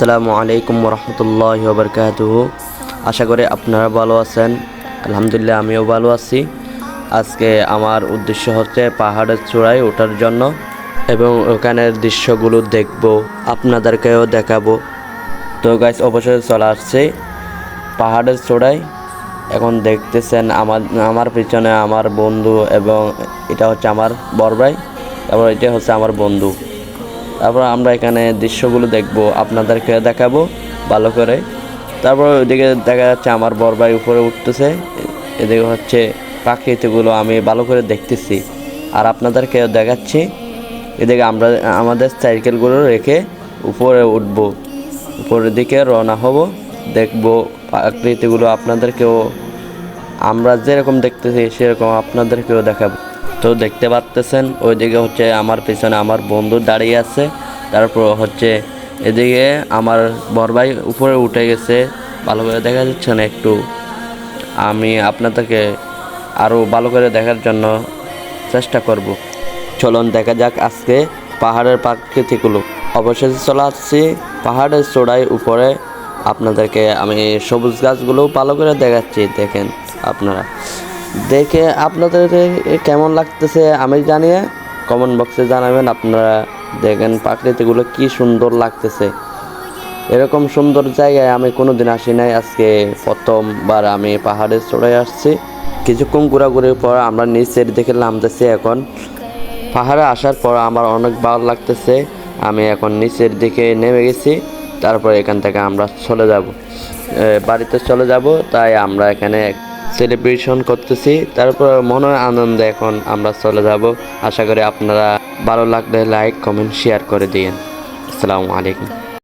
আসসালামু আলাইকুম রহমতুল্লাহ বরকাতুহ আশা করি আপনারা ভালো আছেন। আলহামদুলিল্লাহ আমিও ভালো আছি। আজকে আমার উদ্দেশ্য হচ্ছে পাহাড়ের চূড়ায় ওঠার জন্য এবং ওখানের দৃশ্যগুলো দেখব, আপনাদেরকেও দেখাবো। তো গাইস অবশ্যই চলে আসছে পাহাড়ের চূড়ায়। এখন দেখতেছেন আমার আমার পিছনে আমার বন্ধু এবং এটা হচ্ছে আমার বড় ভাই তারপর এটা হচ্ছে আমার বন্ধু। তারপর আমরা এখানে দৃশ্যগুলো দেখব, আপনাদেরকে দেখাবো ভালো করে। তারপর ওইদিকে দেখা যাচ্ছে আমার বড় ভাই উপরে উঠতেছে, এদিকে হচ্ছে প্রাকৃতিকগুলো আমি ভালো করে দেখতেছি। আর আপনাদেরকে দেখাচ্ছি, এদিকে আমরা, আমাদের সাইকেলগুলো রেখে উপরে উঠব, উপরের দিকে রওনা হব, দেখব প্রাকৃতিকগুলো আপনাদেরকেও, আমরা যেরকম দেখতেছি সেরকম আপনাদেরকেও দেখাবো। তো দেখতে পাচ্তেছেন ওইদিকে হচ্ছে আমার পিছনে আমার বন্ধু দাঁড়িয়ে আছে। তারপর হচ্ছে এদিকে আমার বড় ভাই উপরে উঠে গেছে। ভালো করে দেখা যাচ্ছে না একটু। আমি আপনাদেরকে আরও ভালো করে দেখার জন্য চেষ্টা করব। চলুন দেখা যাক আজকে পাহাড়ের প্রাকৃতিকগুলো। অবশেষে চলে আসছি পাহাড়ের চূড়ায় উপরে। আপনাদেরকে আমি সবুজ গাছগুলোও ভালো করে দেখাচ্ছি, দেখেন আপনারা। দেখে আপনাদের কেমন লাগতেছে আমি জানিয়ে কমেন্ট বক্সে জানাবেন আপনারা দেখেন প্রাকৃতিকগুলো কি সুন্দর লাগতেছে। এরকম সুন্দর জায়গায় আমি কোনো দিন আসি নাই, আজকে প্রথমবার আমি পাহাড়ে চড়ে আসছি। কিছুক্ষণ ঘোরাঘুরির পর আমরা নিচের দিকে নামতেছি এখন। পাহাড়ে আসার পর আমার অনেক ভালো লাগতেছে, আমি এখন নিচের দিকে নেমে গেছি, তারপর এখান থেকে আমরা চলে যাব। বাড়িতে চলে যাব, তাই আমরা এখানে সেলিব্রেশন করতেছি। তারপর মনের আনন্দ এখন আমরা চলে যাব। আশা করি আপনারা ভালো লাগলে লাইক কমেন্ট শেয়ার করে দিন আসসালামু আলাইকুম।